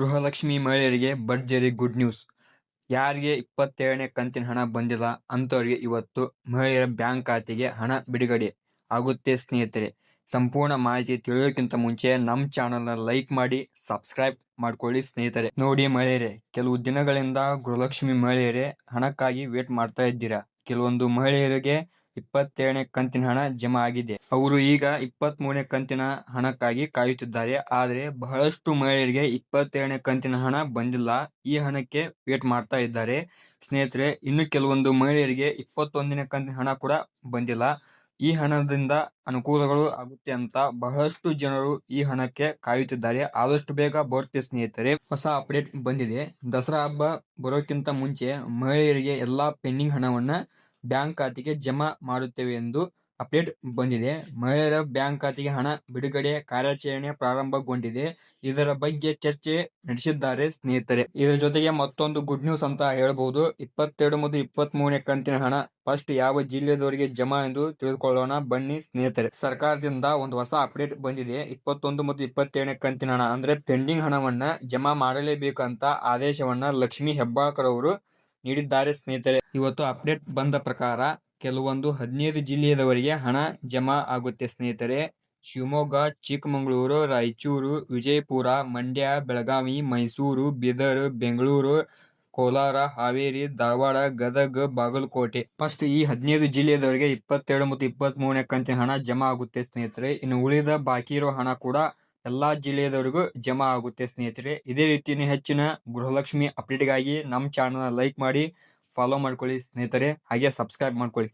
ಗೃಹಲಕ್ಷ್ಮಿ ಮಹಿಳೆಯರಿಗೆ ಭರ್ಜರಿ good news. ಯಾರಿಗೆ ಇಪ್ಪತ್ತೇಳನೇ ಕಂತಿನ ಹಣ ಬಂದಿಲ್ಲ ಅಂಥವ್ರಿಗೆ ಇವತ್ತು ಮಹಿಳೆಯರ ಬ್ಯಾಂಕ್ ಖಾತೆಗೆ ಹಣ ಬಿಡುಗಡೆ ಆಗುತ್ತೆ ಸ್ನೇಹಿತರೆ. ಸಂಪೂರ್ಣ ಮಾಹಿತಿ ತಿಳಿಯೋಕ್ಕಿಂತ ಮುಂಚೆ ನಮ್ಮ ಚಾನಲ್ನ ಲೈಕ್ ಮಾಡಿ, ಸಬ್ಸ್ಕ್ರೈಬ್ ಮಾಡ್ಕೊಳ್ಳಿ ಸ್ನೇಹಿತರೆ. ನೋಡಿ ಮಹಿಳೆಯರೇ, ಕೆಲವು ದಿನಗಳಿಂದ ಗೃಹಲಕ್ಷ್ಮಿ ಮಹಿಳೆಯರೇ ಹಣಕ್ಕಾಗಿ ವೇಟ್ ಮಾಡ್ತಾ ಇದ್ದೀರಾ. ಕೆಲವೊಂದು ಮಹಿಳೆಯರಿಗೆ ಇಪ್ಪತ್ತೇಳನೇ ಕಂತಿನ ಹಣ ಜಮಾ ಆಗಿದೆ. ಅವರು ಈಗ ಇಪ್ಪತ್ತ್ ಮೂರನೇ ಕಂತಿನ ಹಣಕ್ಕಾಗಿ ಕಾಯುತ್ತಿದ್ದಾರೆ. ಆದರೆ ಬಹಳಷ್ಟು ಮಹಿಳೆಯರಿಗೆ ಇಪ್ಪತ್ತೇಳನೇ ಕಂತಿನ ಹಣ ಬಂದಿಲ್ಲ. ಈ ಹಣಕ್ಕೆ ವೇಟ್ ಮಾಡ್ತಾ ಇದ್ದಾರೆ. ಸ್ನೇಹಿತರೆ, ಇನ್ನು ಕೆಲವೊಂದು ಮಹಿಳೆಯರಿಗೆ ಇಪ್ಪತ್ತೊಂದನೇ ಕಂತಿನ ಹಣ ಕೂಡ ಬಂದಿಲ್ಲ. ಈ ಹಣದಿಂದ ಅನುಕೂಲಗಳು ಆಗುತ್ತೆ ಅಂತ ಬಹಳಷ್ಟು ಜನರು ಈ ಹಣಕ್ಕೆ ಕಾಯುತ್ತಿದ್ದಾರೆ. ಆದಷ್ಟು ಬೇಗ ಬರುತ್ತೆ ಸ್ನೇಹಿತರೆ. ಹೊಸ ಅಪ್ಡೇಟ್ ಬಂದಿದೆ. ದಸರಾ ಹಬ್ಬ ಬರೋಕ್ಕಿಂತ ಮುಂಚೆ ಮಹಿಳೆಯರಿಗೆ ಎಲ್ಲಾ ಪೆಂಡಿಂಗ್ ಹಣವನ್ನ ಬ್ಯಾಂಕ್ ಖಾತೆಗೆ ಜಮಾ ಮಾಡುತ್ತೇವೆ ಎಂದು ಅಪ್ಡೇಟ್ ಬಂದಿದೆ. ಮಹಿಳೆಯರ ಬ್ಯಾಂಕ್ ಖಾತೆಗೆ ಹಣ ಬಿಡುಗಡೆ ಕಾರ್ಯಾಚರಣೆ ಪ್ರಾರಂಭಗೊಂಡಿದೆ. ಇದರ ಬಗ್ಗೆ ಚರ್ಚೆ ನಡೆಸಿದ್ದಾರೆ ಸ್ನೇಹಿತರೆ. ಇದರ ಜೊತೆಗೆ ಮತ್ತೊಂದು ಗುಡ್ ನ್ಯೂಸ್ ಅಂತ ಹೇಳಬಹುದು. ಇಪ್ಪತ್ತೆರಡು ಮತ್ತು ಇಪ್ಪತ್ತ್ ಮೂರನೇ ಕಂತಿನ ಹಣ ಫಸ್ಟ್ ಯಾವ ಜಿಲ್ಲೆದವರಿಗೆ ಜಮಾ ಎಂದು ತಿಳಿದುಕೊಳ್ಳೋಣ ಬನ್ನಿ ಸ್ನೇಹಿತರೆ. ಸರ್ಕಾರದಿಂದ ಒಂದು ಹೊಸ ಅಪ್ಡೇಟ್ ಬಂದಿದೆ. ಇಪ್ಪತ್ತೊಂದು ಮತ್ತು ಇಪ್ಪತ್ತೇಳನೇ ಕಂತಿನ ಹಣ ಅಂದ್ರೆ ಪೆಂಡಿಂಗ್ ಹಣವನ್ನ ಜಮಾ ಮಾಡಲೇಬೇಕಂತ ಆದೇಶವನ್ನ ಲಕ್ಷ್ಮಿ ಹೆಬ್ಬಾಳ್ಕರ್ ಅವರು ನೀಡಿದ್ದಾರೆ ಸ್ನೇಹಿತರೆ. ಇವತ್ತು ಅಪ್ಡೇಟ್ ಬಂದ ಪ್ರಕಾರ ಕೆಲವೊಂದು ಹದಿನೈದು ಜಿಲ್ಲೆಯದವರಿಗೆ ಹಣ ಜಮಾ ಆಗುತ್ತೆ ಸ್ನೇಹಿತರೆ. ಶಿವಮೊಗ್ಗ, ಚಿಕ್ಕಮಗಳೂರು, ರಾಯಚೂರು, ವಿಜಯಪುರ, ಮಂಡ್ಯ, ಬೆಳಗಾವಿ, ಮೈಸೂರು, ಬೀದರ್, ಬೆಂಗಳೂರು, ಕೋಲಾರ, ಹಾವೇರಿ, ಧಾರವಾಡ, ಗದಗ, ಬಾಗಲಕೋಟೆ. ಫಸ್ಟ್ ಈ ಹದಿನೈದು ಜಿಲ್ಲೆಯದವರಿಗೆ ಇಪ್ಪತ್ತೆರಡು ಮತ್ತು ಇಪ್ಪತ್ತ್ ಮೂರನೇ ಕಂತಿನ ಹಣ ಜಮಾ ಆಗುತ್ತೆ ಸ್ನೇಹಿತರೆ. ಇನ್ನು ಉಳಿದ ಬಾಕಿ ಇರೋ ಹಣ ಕೂಡ ಎಲ್ಲಾ ಜಿಲ್ಲೆಯವರಿಗೂ ಜಮಾ ಆಗುತ್ತೆ, ಸ್ನೇಹಿತರೆ. ಇದೇ ರೀತಿ ಹೆಚ್ಚಿನ ಗೃಹಲಕ್ಷ್ಮಿ ಅಪ್ಡೇಟ್ಗಾಗಿ ನಮ್ಮ ಚಾನಲ್ನ ಲೈಕ್ ಮಾಡಿ ಫಾಲೋ ಮಾಡ್ಕೊಳ್ಳಿ, ಸ್ನೇಹಿತರೆ. ಹಾಗೆ ಸಬ್ಸ್ಕ್ರೈಬ್ ಮಾಡ್ಕೊಳ್ಳಿ.